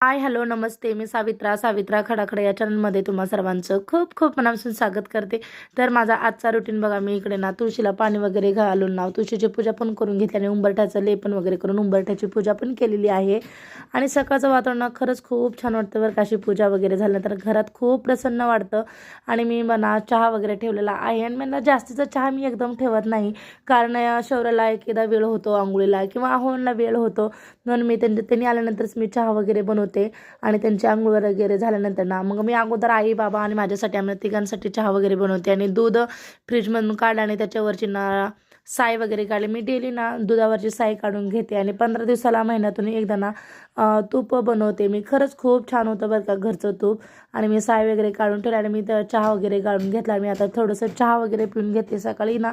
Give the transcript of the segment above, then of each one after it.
Hi hello नमस्ते. मी सावित्रा सावित्रा खडाखडा या चॅनलमध्ये तुम्हा सर्वांचं खूप खूप मनापासून स्वागत करते. तर माझा आजचा रुटीन बघा मी इकडे ना तुळशीला पाणी वगैरे घालून ना तुळशीची पूजा पण करून घेतली आणि उंबरठ्याचं लेपन वगैरे करून उंबरठ्याची पूजा पण केलेली आहे. आणि सकाळचं वातावरण ना खरंच खूप छान वाटतं बरं काशी पूजा वगैरे झाल्यानंतर घरात खूप प्रसन्न वाटतं. आणि मी म्हणा चहा वगैरे ठेवलेला आहे आणि मला जास्तीचा चहा मी एकदम ठेवत नाही. कारण या शौर्याला एकदा वेळ होतो आंघोळीला किंवा आहोनला वेळ होतो. म्हणून मी त्यांच्या त्यांनी आल्यानंतरच मी चहा वगैरे बनवतो. होते आणि त्यांची आंघोळ वगैरे झाल्यानंतर ना मग मी अगोदर आई बाबा आणि माझ्यासाठी आम्ही तिघांसाठी चहा वगैरे बनवते आणि दूध फ्रीजमधून काढलं आणि त्याच्यावरची ना साय वगैरे काढली. मी डेली ना दुधावरची साय काढून घेते आणि पंधरा दिवसाला महिन्यातून एकदा ना तूप बनवते. मी खरंच खूप छान होतं बरं का घरचं तूप. आणि मी साय वगैरे काढून ठेवलं आणि मी तर चहा वगैरे काढून घेतला. मी आता थोडंसं चहा वगैरे पिऊन घेते सकाळी ना.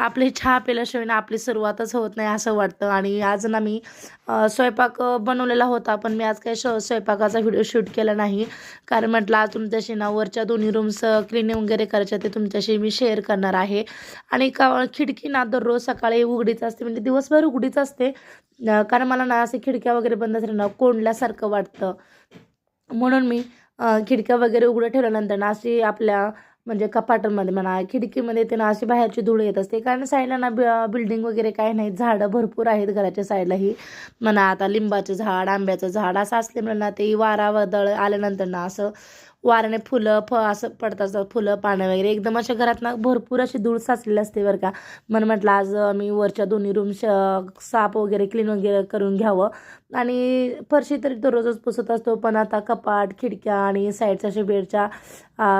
आपली चहा पिल्याशिवाय ना आपली सुरुवातच होत नाही असं वाटतं. आणि आज ना मी स्वयंपाक बनवलेला होता. पण मी आज काही श स्वयंपाकाचा व्हिडिओ शूट केला नाही. कारण म्हटलं आज तुमच्याशी ना वरच्या दोन्ही रूम्स क्लिनिंग वगैरे करायच्या ते तुमच्याशी मी शेअर करणार आहे. आणि का खिडकी ना दररोज सकाळी उघडीच असते. म्हणजे दिवसभर उघडीच असते. कारण मला ना असे खिडक्या वगैरे बंद झाल्या ना कोंडल्यासारखं वाटतं. म्हणून मी खिडक्या वगैरे उघडं ठेवल्यानंतर ना अशी आपल्या म्हणजे कपाटांमध्ये म्हणा खिडकीमध्ये ते ना अशी बाहेरची धूळ येत असते. कारण साईडला ना बिल्डिंग वगैरे काही नाही. झाडं भरपूर आहेत घराच्या साईडलाही. म्हणा आता लिंबाचं झाड आंब्याचं झाड असं असल्यामुळे ना ते वारा वदळ आल्यानंतर ना असं वाऱ्याने फुलं फ असं पडत असतात फुलं पानं वगैरे. एकदम अशा घरात ना भरपूर अशी धूळ साचलेली असते बरं का. मन म्हटलं आज मी वरच्या दोन्ही रूम श साप वगैरे क्लीन वगैरे करून घ्यावं. आणि फरशी तरी दररोजच पुसत असतो पण आता कपाट खिडक्या आणि साईडच्या अशा बेडच्या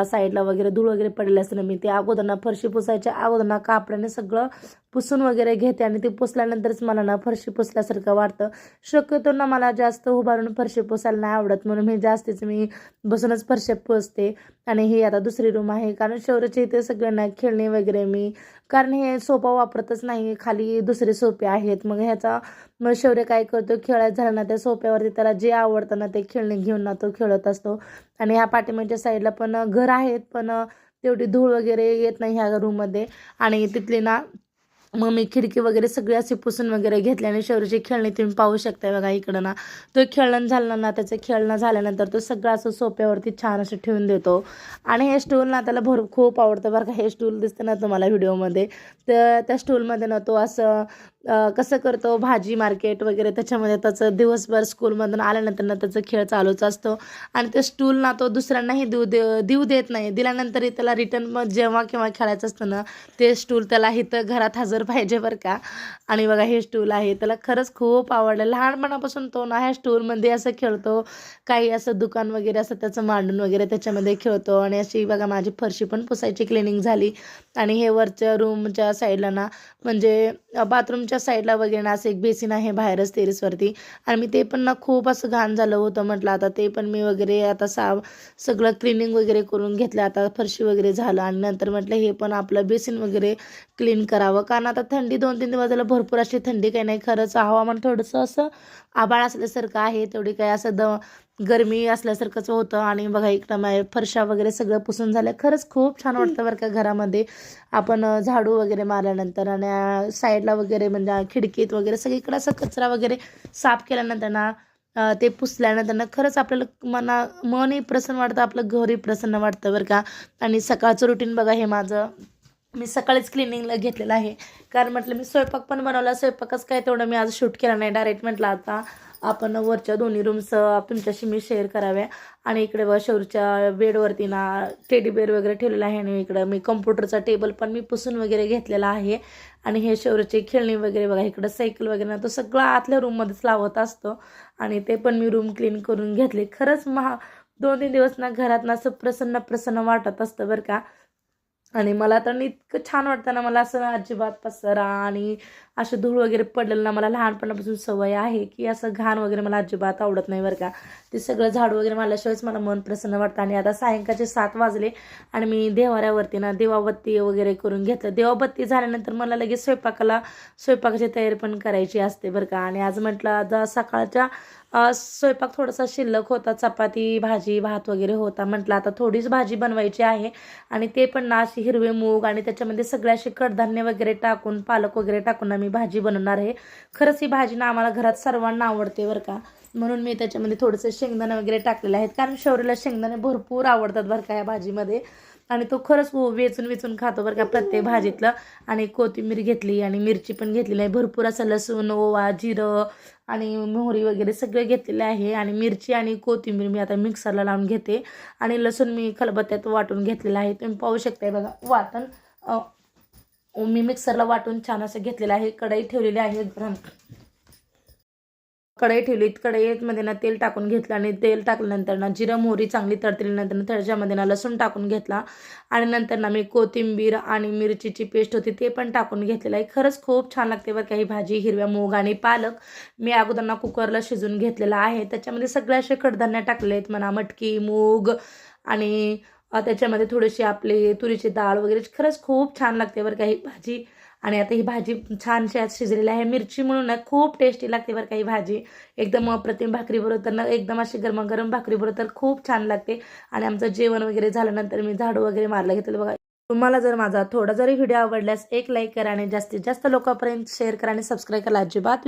साईडला वगैरे धूळ वगैरे पडलेली असते ना मी ते अगोदरना फरशी पुसायच्या अगोदरना कापडाने सगळं पुसून वगैरे घेते आणि ते पुसल्यानंतरच मला ना फरशी पुसल्यासारखं वाटतं. शक्यतो ना मला जास्त उभारून फरशी पुसायला नाही आवडत. म्हणून मी जास्तीच मी बसूनच फरशी पुसते. आणि ही आता दुसरी रूम आहे. कारण शौर्याच्या इथे सगळ्यांना खेळणे वगैरे मी कारण हे सोफा वापरतच नाही. खाली दुसरे सोपे आहेत. मग ह्याचा मग शौर्य काय करतो? खेळायचं झालं ना त्या सोप्यावरती त्याला जे आवडतं ना ते खेळणे घेऊन ना तो खेळत असतो. आणि ह्या पाठीमागच्या साईडला पण घर आहेत. पण तेवढी धूळ वगैरे येत नाही ह्या रूममध्ये आणि तिथली ना मग मी खिडकी वगैरे सगळी अशी पुसून वगैरे घेतल्याने आणि शौर्याची खेळणी तुम्ही पाहू शकताय बघा इकडं ना तो खेळणं झालं ना त्याचं खेळणं झाल्यानंतर तो सगळं असं सोप्यावरती छान असं ठेवून देतो. आणि हे स्टूल ना त्याला भर खूप आवडतं बरं का हे स्टूल दिसतं ना तुम्हाला व्हिडिओमध्ये तर त्या स्टूलमध्ये ना तो असं कसं करतो? भाजी मार्केट वगैरे त्याच्यामध्ये त्याचं दिवसभर स्कूलमधून आल्यानंतर ना त्याचं खेळ चालूच असतो. आणि ते स्टूल ना तो दुसऱ्यांनाही देऊ दे देऊ देत नाही. दिल्यानंतरही त्याला रिटर्न मग जेव्हा केव्हा खेळायचं असतं ना ते स्टूल त्याला इथं घरात हजर पाहिजे बरं का. आणि बघा हे स्टूल आहे. त्याला खरंच खूप आवडलं. लहानपणापासून तो ना ह्या स्टूलमध्ये असं खेळतो. काही असं दुकान वगैरे असं त्याचं मांडून वगैरे त्याच्यामध्ये खेळतो. आणि अशी बघा माझी फरशी पण पुसायची क्लिनिंग झाली. आणि हे वरच्या रूमच्या साईडला ना म्हणजे बाथरूमच्या साईडला वगैरे ना असं एक बेसिन आहे बाहेरच टेरेसवरती आणि मी ते पण ना खूप असं घाण झालं होतं म्हटलं. आता ते पण मी वगैरे आता सा सगळं क्लिनिंग वगैरे करून घेतलं. आता फरशी वगैरे झालं आणि नंतर म्हटलं हे पण आपलं बेसिन वगैरे क्लीन करावं. कारण आता थंडी दोन तीन दिवस झालं भरपूर अशी थंडी काही नाही. खरंच हवामान थोडंसं असं आबाळ असल्यासारखं आहे. तेवढी काही असं द गरमी असल्यासारखंच होतं आणि बघा इकडं माझ्या फरशा वगैरे सगळं पुसून झालं. खरंच खूप छान वाटतं बरं का घरामध्ये. आपण झाडू वगैरे मारल्यानंतर आणि साईडला वगैरे म्हणजे खिडकीत वगैरे सगळीकडं असं कचरा वगैरे साफ केल्यानंतर ना ते पुसल्यानंतर ना खरंच आपल्याला मना मनही प्रसन्न वाटतं आपलं घरही प्रसन्न वाटतं बरं का. आणि सकाळचं रुटीन बघा हे माझं मी सकाळीच क्लिनिंगला घेतलेलं आहे. कारण म्हटलं मी स्वयंपाक पण बनवला स्वयंपाकच काय तेवढं मी आज शूट केला नाही डायरेक्ट म्हटलं आता. आपण वरच्या दोन्ही रूम्स तुमच्याशी मी शेअर कराव्या. आणि इकडे शौरच्या बेडवरती ना टेडी बेड वगैरे ठेवलेला आहे आणि इकडं मी कम्प्युटरचा टेबल पण मी पुसून वगैरे घेतलेला आहे. आणि हे शौरचे खेळणी वगैरे बघा इकडं सायकल वगैरे ना तो सगळं आतल्या रूममध्येच लावत असतो. आणि ते पण मी रूम क्लीन करून घेतले. खरंच महा दोन तीन दिवस ना घरात ना असं प्रसन्न प्रसन्न वाटत असतं बरं का. आणि मला तर इतकं छान वाटतं ना मला असं अजिबात पसरा आणि असं धूळ वगैरे पडलेलं ना मला लहानपणापासून सवय आहे की असं घाण वगैरे मला अजिबात आवडत नाही बरं का. ते सगळं झाडू वगैरे मारल्याशिवायच मला मन प्रसन्न वाटतं आणि आता सायंकाळचे सात वाजले आणि मी देवाऱ्यावरती ना देवाबत्ती वगैरे करून घेतलं. देवाबत्ती झाल्यानंतर मला लगेच स्वयंपाकाला स्वयंपाकाची तयारी पण करायची असते बरं का. आणि आज म्हटलं आता सकाळच्या स्वयंपाक थोडासा शिल्लक होता चपाती भाजी भात वगैरे होता म्हटलं. आता थोडीच भाजी बनवायची आहे आणि ते पण ना अशी हिरवे मूग आणि त्याच्यामध्ये सगळे असे कडधान्य वगैरे टाकून पालक वगैरे टाकून ना मी भाजी बनवणार आहे. खरंच ही भाजी ना आम्हाला घरात सर्वांना आवडते बरं का. म्हणून मी त्याच्यामध्ये थोडंसं शेंगदाणे वगैरे टाकलेले आहेत. कारण शौर्यला शेंगदाणे भरपूर आवडतात बरं का या भाजीमध्ये. आणि तो खरंच वेचून वेचून खातो बरं का प्रत्येक भाजीतलं. आणि कोथिंबीर घेतली आणि मिरची पण घेतलेली आहे. भरपूर असं लसूण ओवा जिरं आणि मोहरी वगैरे सगळे घेतलेले आहे. आणि मिरची आणि कोथिंबीर मी आता मिक्सरला लावून घेते. आणि लसूण मी खलबत्त्यात वाटून घेतलेलं आहे. तुम्ही पाहू शकताय बघा वाटण मी मिक्सरला वाटून छान असं घेतलेलं आहे. कढई ठेवलेली आहे. कढई ठेवली कढईमध्ये ना तेल टाकून घेतलं आणि तेल टाकल्यानंतर ना जिरं मोहरी चांगली तडतरल्यानंतर त्याच्यामध्ये ना लसूण टाकून घेतला. आणि नंतर ना मी कोथिंबीर आणि मिरचीची पेस्ट होती ते पण टाकून घेतलेलं आहे. खरंच खूप छान लागते बरं काही भाजी हिरव्या मूग आणि पालक. मी अगोदर ना कुकरला शिजून घेतलेला आहे. त्याच्यामध्ये सगळे असे कडधान्य टाकले आहेत म्हणा मटकी मूग आणि त्याच्यामध्ये थोडीशी आपली तुरीची डाळ वगैरे. खरंच खूप छान लागते बरं काही भाजी. आणि आता ही भाजी छानशी आज शिजलेली आहे. मिरची म्हणून ना खूप टेस्टी लागते बरं काही भाजी. एकदम अप्रतिम भाकरीबरोबर तर ना एकदम अशी गरमागरम भाकरीबरोबर तर खूप छान लागते. आणि आमचं जेवण वगैरे झाल्यानंतर मी झाडू वगैरे मारलं घेतलं बघा. तुम्हाला जर माझा थोडा जरी व्हिडिओ आवडल्यास एक लाईक करा आणि जास्तीत जास्त लोकांपर्यंत शेअर करा आणि सबस्क्राईब करा. अजिबात